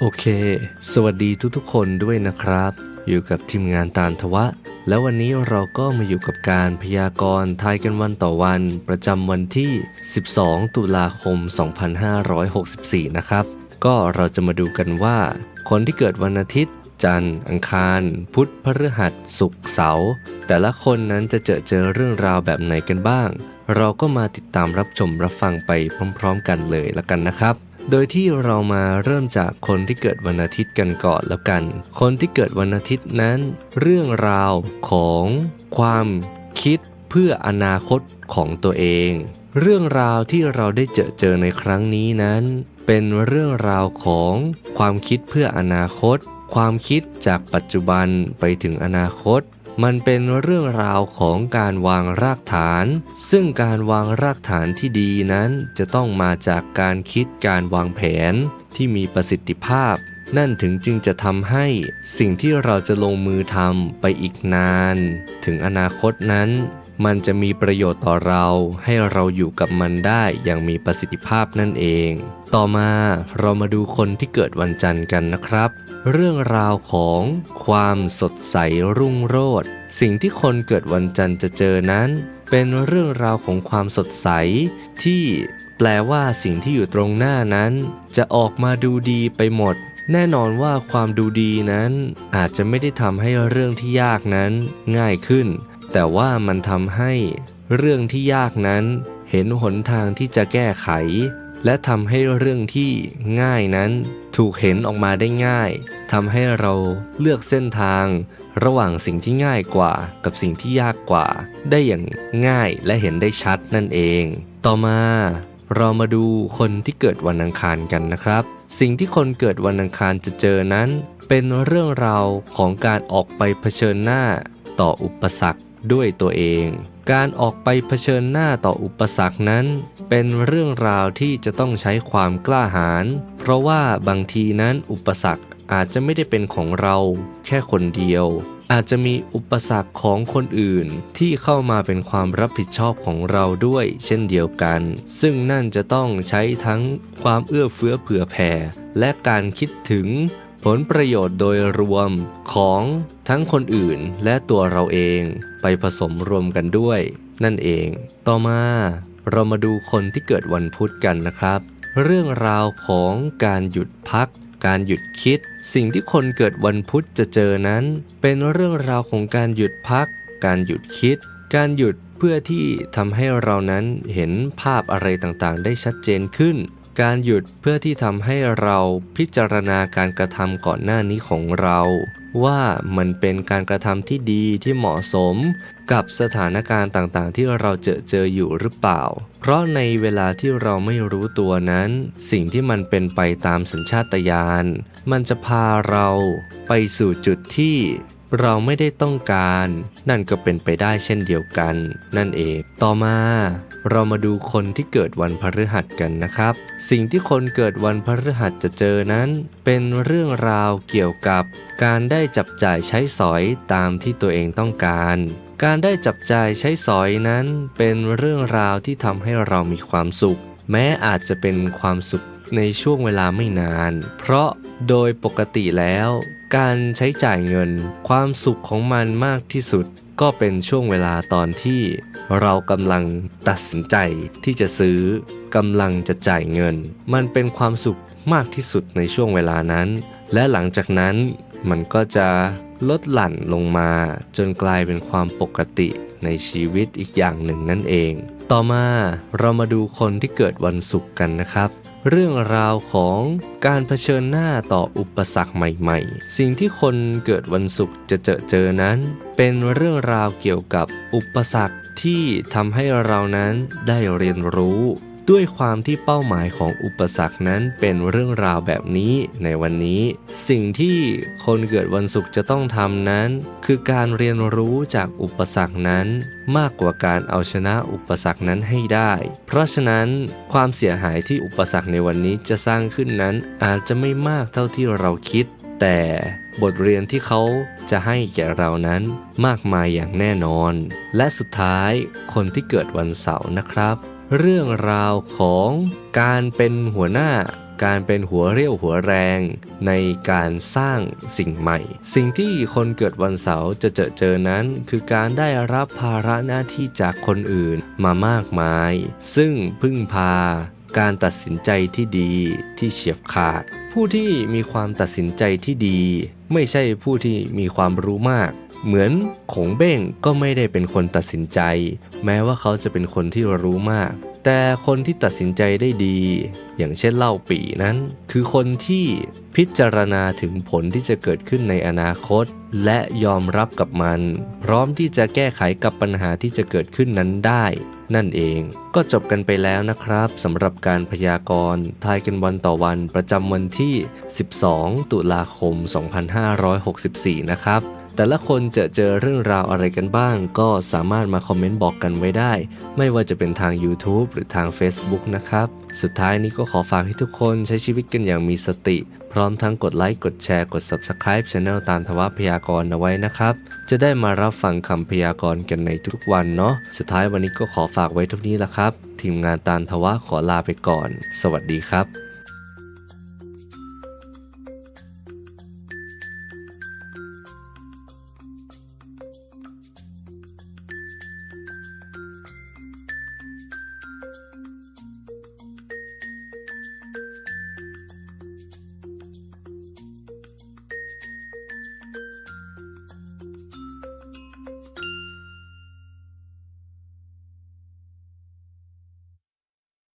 โอเค สวัสดีทุกๆ คนด้วยนะครับ อยู่กับทีมงานตาลทวะ แล้ววันนี้เราก็มาอยู่กับการพยากรณ์ทายกันวันต่อวัน ประจำวันที่ 12 ตุลาคม 2564 นะครับ ก็เราจะมาดูกันว่า คนที่เกิดวันอาทิตย์ จันทร์ อังคาร พุธพฤหัสศุกร์เสาร์แต่ละคนนั้นจะเจอเจอเรื่องราวแบบไหนกันบ้าง เราก็มาติดตามรับชมรับฟังไปพร้อม ๆ กันเลยละกันนะครับ โดยที่เรามาเริ่มจากคนที่เกิดวันอาทิตย์กันก่อนแล้วกัน คนที่เกิดวันอาทิตย์นั้น เรื่องราวของความคิดเพื่ออนาคตของตัวเอง เรื่องราวที่เราได้เจอเจอในครั้งนี้นั้น เป็นเรื่องราวของความคิดเพื่ออนาคต ความคิดจากปัจจุบันไปถึงอนาคต มันเป็นเรื่องราวของการวางรากฐาน ซึ่งการวางรากฐานที่ดีนั้นจะต้องมาจากการคิดการวางแผนที่มีประสิทธิภาพ นั่นถึงจึงจะทำให้สิ่งที่เราจะลงมือทำไปอีกนาน ถึงอนาคตนั้น มันจะมีประโยชน์ต่อเราให้เราอยู่กับมันได้อย่างมีประสิทธิภาพนั่นเอง ต่อมาเรามาดูคนที่เกิดวันจันทร์กันนะครับ เรื่องราวของความสดใสรุ่งโรจน์สิ่งที่คนเกิดวันจันทร์จะเจอนั้น เป็นเรื่องราวของความสดใสที่ แปลว่าสิ่งที่อยู่ตรงหน้านั้น จะออกมาดูดีไปหมด แน่นอนว่าความดูดีนั้น อาจจะไม่ได้ทำให้เรื่องที่ยากนั้นง่ายขึ้น แต่ว่ามันทำให้เรื่องที่ยากนั้น เห็นหนทางที่จะแก้ไข และทำให้เรื่องที่ง่ายนั้น ถูกเห็นออกมาได้ง่ายทำให้เราเลือกเส้นทาง ระหว่างสิ่งที่ง่ายกว่า กับสิ่งที่ยากกว่า ได้อย่างง่ายและเห็นได้ชัดนั่นเอง ต่อมา เรามาดูคนที่เกิดวันอังคารกันนะครับ สิ่งที่คนเกิดวันอังคารจะเจอนั้น เป็นเรื่องราวของการออกไปเผชิญหน้าต่ออุปสรรคด้วยตัวเอง การออกไปเผชิญหน้าต่ออุปสรรคนั้น เป็นเรื่องราวที่จะต้องใช้ความกล้าหาญเพราะว่าบางทีนั้นอุปสรรคอาจจะไม่ได้เป็นของเราแค่คนเดียว อาจจะมีอุปสรรคของคนอื่น ที่เข้ามาเป็นความรับผิดชอบของเราด้วย เช่นเดียวกัน ซึ่งนั่นจะต้องใช้ทั้งความเอื้อเฟื้อเผื่อแผ่ และการคิดถึงผลประโยชน์โดยรวมของทั้งคนอื่นและตัวเราเองไปผสมรวมกันด้วย นั่นเอง ต่อมาเรามาดูคนที่เกิดวันพุธกันนะครับ เรื่องราวของการหยุดพัก การหยุดคิด สิ่งที่คนเกิดวันพุธจะเจอนั้น เป็นเรื่องราวของการหยุดพัก การหยุดคิด การหยุดเพื่อที่ทำให้เรานั้นเห็นภาพอะไรต่างๆ ได้ชัดเจนขึ้น การหยุดเพื่อที่ทำให้เราพิจารณาการกระทำก่อนหน้านี้ของเรา ว่ามันเป็นการกระทำที่ดีที่เหมาะสม กับสถานการณ์ต่างๆ ที่เราเจอเจออยู่หรือเปล่า เพราะในเวลาที่เราไม่รู้ตัวนั้น สิ่งที่มันเป็นไปตามสัญชาตญาณมันจะพาเราไปสู่จุดที่ เราไม่ได้ต้องการ นั่นก็เป็นไปได้เช่นเดียวกัน นั่นเอง ต่อมา เรามาดูคนที่เกิดวันพฤหัสกันนะครับ สิ่งที่คนเกิดวันพฤหัสจะเจอนั้น เป็นเรื่องราวเกี่ยวกับ การได้จับจ่ายใช้สอยตามที่ตัวเองต้องการการได้จับจ่ายใช้สอยนั้นเป็นเรื่องราวที่ทำให้เรามีความสุข แม้อาจจะเป็นความสุข ในช่วงเวลาไม่นาน เพราะโดยปกติแล้ว การใช้จ่ายเงิน ความสุขของมันมากที่สุด ก็เป็นช่วงเวลาตอนที่ เรากำลังตัดสินใจที่จะซื้อกำลังจะจ่ายเงิน มันเป็นความสุขมากที่สุดในช่วงเวลานั้น และหลังจากนั้นมันก็จะลดหลั่นลงมา จนกลายเป็นความปกติในชีวิตอีกอย่างหนึ่งนั่นเอง ต่อมาเรามาดูคนที่เกิดวันศุกร์กันนะครับ เรื่องราวของการเผชิญหน้าต่ออุปสรรคใหม่ๆ สิ่งที่คนเกิดวันศุกร์จะเจอเจอนั้น เป็นเรื่องราวเกี่ยวกับอุปสรรคที่ทำให้เรานั้นได้เรียนรู้ ด้วยความที่เป้าหมายของอุปสรรคนั้นเป็นเรื่องราวแบบนี้ในวันนี้ สิ่งที่คนเกิดวันศุกร์จะต้องทำนั้น คือการเรียนรู้จากอุปสรรคนั้น มากกว่าการเอาชนะอุปสรรคนั้นให้ได้ เพราะฉะนั้นความเสียหายที่อุปสรรคในวันนี้จะสร้างขึ้นนั้นอาจจะไม่มากเท่าที่เราคิด แต่ บทเรียนที่เขาจะให้แก่เรานั้นมากมายอย่างแน่นอน และสุดท้ายคนที่เกิดวันเสาร์นะครับ เรื่องราวของการเป็นหัวหน้าการเป็นหัวเรี่ยวหัวแรงในการสร้างสิ่งใหม่ สิ่งที่คนเกิดวันเสาร์จะเจอเจอนั้น คือการได้รับภาระหน้าที่จากคนอื่นมามากมาย ซึ่งพึ่งพา การตัดสินใจที่ดีที่เฉียบขาด ผู้ที่มีความตัดสินใจที่ดี ไม่ใช่ผู้ที่มีความรู้มาก เหมือนขงเบ้งก็ไม่ได้เป็นคนตัดสินใจ แม้ว่าเขาจะเป็นคนที่รู้มาก แต่คนที่ตัดสินใจได้ดี อย่างเช่นเล่าปีนั้น คือคนที่พิจารณาถึงผลที่จะเกิดขึ้นในอนาคต และยอมรับกับมัน พร้อมที่จะแก้ไขกับปัญหาที่จะเกิดขึ้นนั้นได้ นั่นเองก็จบกันไปแล้วนะครับสำหรับการพยากรณ์ทายกันวันต่อวันประจำวันที่ 12 ตุลาคม 2564 นะครับ แต่ละคนจะเจอเรื่องราวอะไรกันบ้าง ก็สามารถมาคอมเมนต์บอกกันไว้ได้ ไม่ว่าจะเป็นทาง YouTube หรือทาง Facebook นะครับ สุดท้ายนี้ก็ขอฝากให้ทุกคนใช้ชีวิตกันอย่างมีสติ พร้อมทั้งกดไลค์กดแชร์กด Subscribe Channel ตามทวพยากรณ์เอาไว้นะครับ จะได้มารับฟังคำพยากรณ์กันในทุกวันเนาะสุดท้ายวันนี้ก็ขอฝากไว้เทุกนี้ละครับ ทีมงานตามทวะขอลาไปก่อน สวัสดีครับ